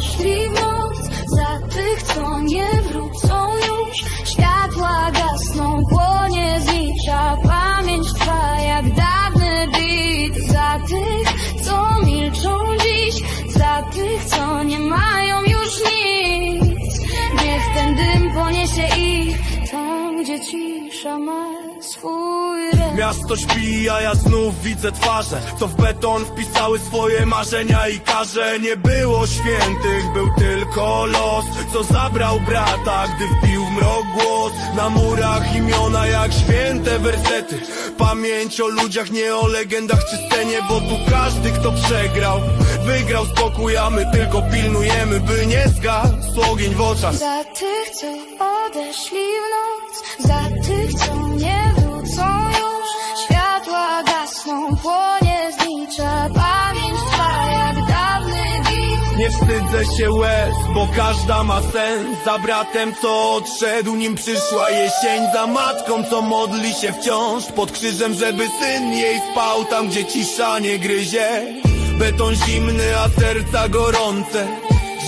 myśli za tych, co nie wrócą już. Światła gasną, płonie zlicza, pamięć trwa jak dawny bit. Za tych, co milczą dziś, za tych, co nie mają już nic. Niech ten dym poniesie ich tam, gdzie cisza ma swój Miasto śpi, a ja znów widzę twarze. Co w beton wpisały swoje marzenia i karze. Nie było świętych, był tylko los Co zabrał brata, gdy wbił w mrok głos. Na murach imiona jak święte wersety. Pamięć o ludziach, nie o legendach czy scenie Bo tu każdy kto przegrał Wygrał spokój, a my tylko pilnujemy By nie zgasł ogień w oczach. Za tych, co odeszli w noc Za Nie wstydzę się łez, bo każda ma sens Za bratem, co odszedł, nim przyszła jesień. Za matką, co modli się wciąż. Pod krzyżem, żeby syn jej spał Tam, gdzie cisza nie gryzie. Beton zimny, a serca gorące.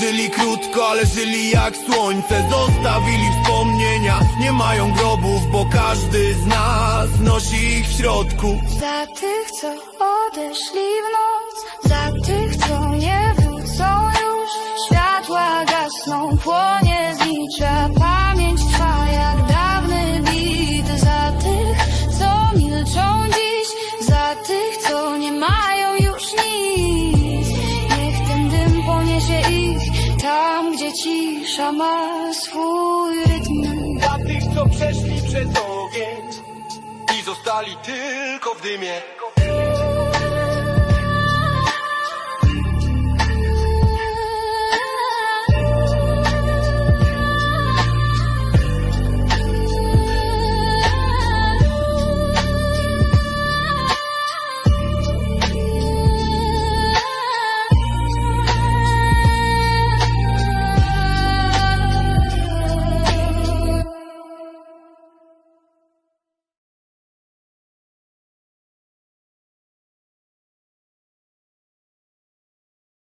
Żyli krótko, ale żyli jak słońce. Zostawili wspomnienia, nie mają grobów Bo każdy z nas nosi ich w środku. Za tych, co odeszli w noc Za tych, co mają już nic. Niech ten dym poniesie ich Tam, gdzie cisza ma swój rytm. Dla tych, co przeszli przez ogień I zostali tylko w dymie